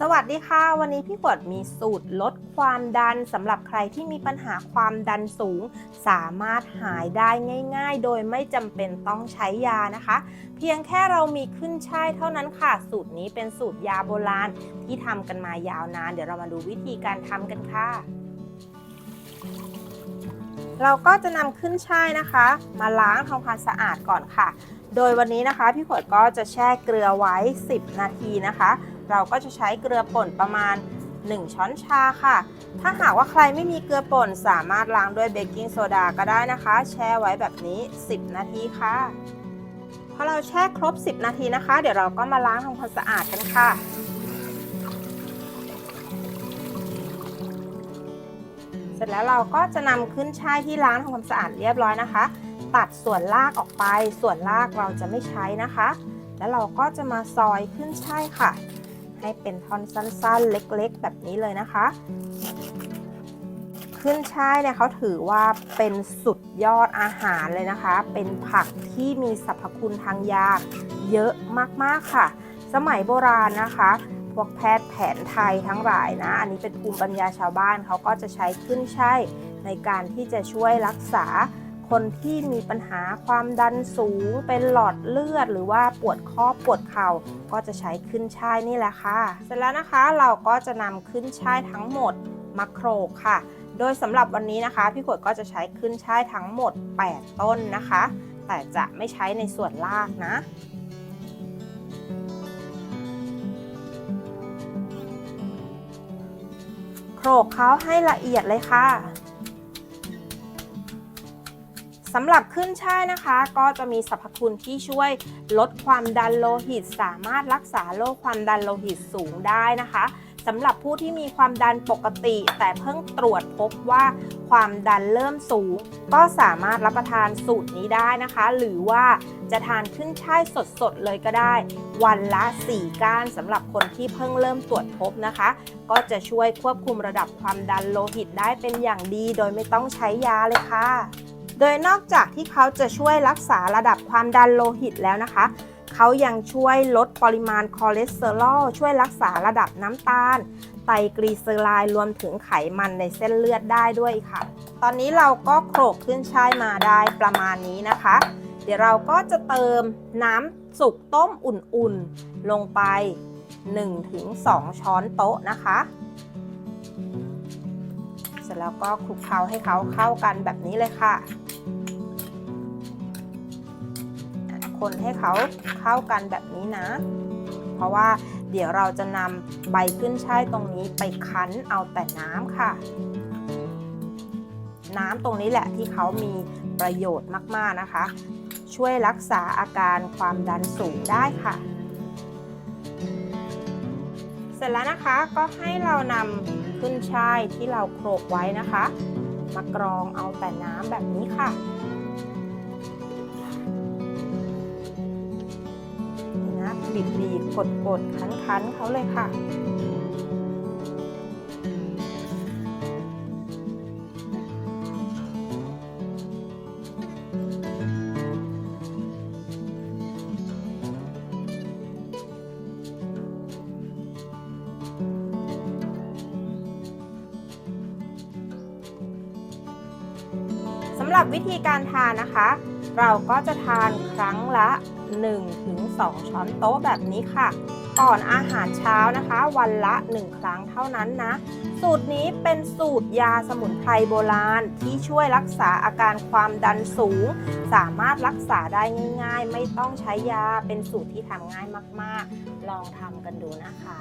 สวัสดีค่ะ วันนี้พี่ขวดมีสูตรลดความดันสำหรับใครที่มีปัญหาความดันสูง สามารถหายได้ง่าย ๆ โดยไม่จำเป็นต้องใช้ยานะคะ เพียงแค่เรามีขึ้นช่ายเท่านั้นค่ะ สูตรนี้เป็นสูตรยาโบราณที่ทำกันมายาวนาน เดี๋ยวเรามาดูวิธีการทำกันค่ะ เราก็จะนำขึ้นช่ายนะคะ มาล้างทำความสะอาดก่อนค่ะ โดยวันนี้นะคะพี่ขวดก็จะแช่เกลือไว้ 10 นาทีนะคะ เราก็จะใช้เกลือป่นประมาณ 1 ช้อนชาค่ะ ถ้าหากว่าใครไม่มีเกลือป่นสามารถล้างด้วยเบกกิ้งโซดาก็ได้นะคะ แช่ไว้แบบนี้ 10 นาทีค่ะพอเราแช่ครบ 10 นาทีนะคะ เดี๋ยวเราก็มาล้างทำความสะอาดกันค่ะเสร็จแล้วเราก็จะนำขึ้นช่ายที่ล้างทำความสะอาดเรียบร้อยนะคะ ตัดส่วนรากออกไป ส่วนรากเราจะไม่ใช้นะคะ แล้วเราก็จะมาซอยขึ้นช่ายค่ะ ให้เป็นท่อนสั้นๆ เล็กๆ แบบนี้เลยนะคะ ขึ้นช่ายเนี่ยเขาถือว่าเป็นสุดยอดอาหารเลยนะคะ เป็นผักที่มีสรรพคุณทางยาเยอะมากๆค่ะ สมัยโบราณนะคะ พวกแพทย์แผนไทยทั้งหลายนะ อันนี้เป็นภูมิปัญญาชาวบ้านเขาก็จะใช้ขึ้นช่ายในการที่จะช่วยรักษา คนที่มีปัญหาความดันสูง เป็นหลอดเลือด หรือว่าปวดข้อปวดเข่าก็จะใช้ขึ้นช่ายนี่แหละค่ะ เสร็จแล้วนะคะเราก็จะนำขึ้นช่ายทั้งหมดมาโขลกค่ะ โดยสำหรับวันนี้นะคะ พี่ขวดก็จะใช้ขึ้นช่ายทั้งหมด 8 ต้นนะคะ แต่จะไม่ใช้ในส่วนรากนะโขลกเขาให้ละเอียดเลยค่ะ สำหรับขึ้นช่ายนะคะ ก็จะมีสรรพคุณที่ช่วยลดความดันโลหิต สามารถรักษาโรคความดันโลหิตสูงได้นะคะสำหรับผู้ที่มีความดันปกติ แต่เพิ่งตรวจพบว่าความดันเริ่มสูง ก็สามารถรับประทานสูตรนี้ได้นะคะ หรือว่าจะทานขึ้นช่ายสดๆเลยก็ได้ วันละ 4 ก้านสำหรับคนที่เพิ่งเริ่มตรวจพบนะคะ ก็จะช่วยควบคุมระดับความดันโลหิตได้เป็นอย่างดี โดยไม่ต้องใช้ยาเลยค่ะ โดยนอกจากที่เขาจะช่วยรักษาระดับความดันโลหิตแล้วนะคะ เขายังช่วยลดปริมาณคอเลสเตอรอลช่วยรักษาระดับน้ำตาล ไตรกลีเซอไรด์รวมถึงไขมันในเส้นเลือดได้ด้วยค่ะ ตอนนี้เราก็โขลกขึ้นช่ายมาได้ประมาณนี้นะคะ เดี๋ยวเราก็จะเติมน้ำสุกต้มอุ่นๆ ลงไป 1-2 ช้อนโต๊ะนะคะเสร็จแล้วก็คลุกเคล้าให้เขาเข้ากันแบบนี้เลยค่ะ คนให้เขาเข้ากันแบบนี้นะ เพราะว่าเดี๋ยวเราจะนำใบขึ้นช่ายตรงนี้ไปคั้นเอาแต่น้ำค่ะ น้ำตรงนี้แหละที่เขามีประโยชน์มากๆนะคะ ช่วยรักษาอาการความดันสูงได้ค่ะ เสร็จแล้วนะคะก็ให้เรานำขึ้นช่ายที่เราโขลกไว้นะคะ มากรองเอาแต่น้ำแบบนี้ค่ะ บีบบีบกดกดคันคันเขาเลยค่ะ หรับวิธีการทานนะคะ เราก็จะทานครั้งละ 1-2 ช้อนโต๊ะแบบนี้ค่ะ ก่อนอาหารเช้านะคะ วันละ 1 ครั้งเท่านั้นนะ สูตรนี้เป็นสูตรยาสมุนไพรโบราณที่ช่วยรักษาอาการความดันสูง สามารถรักษาได้ง่าย ๆ ไม่ต้องใช้ยาเป็นสูตรที่ทำง่ายมากๆ ลองทำกันดูนะคะ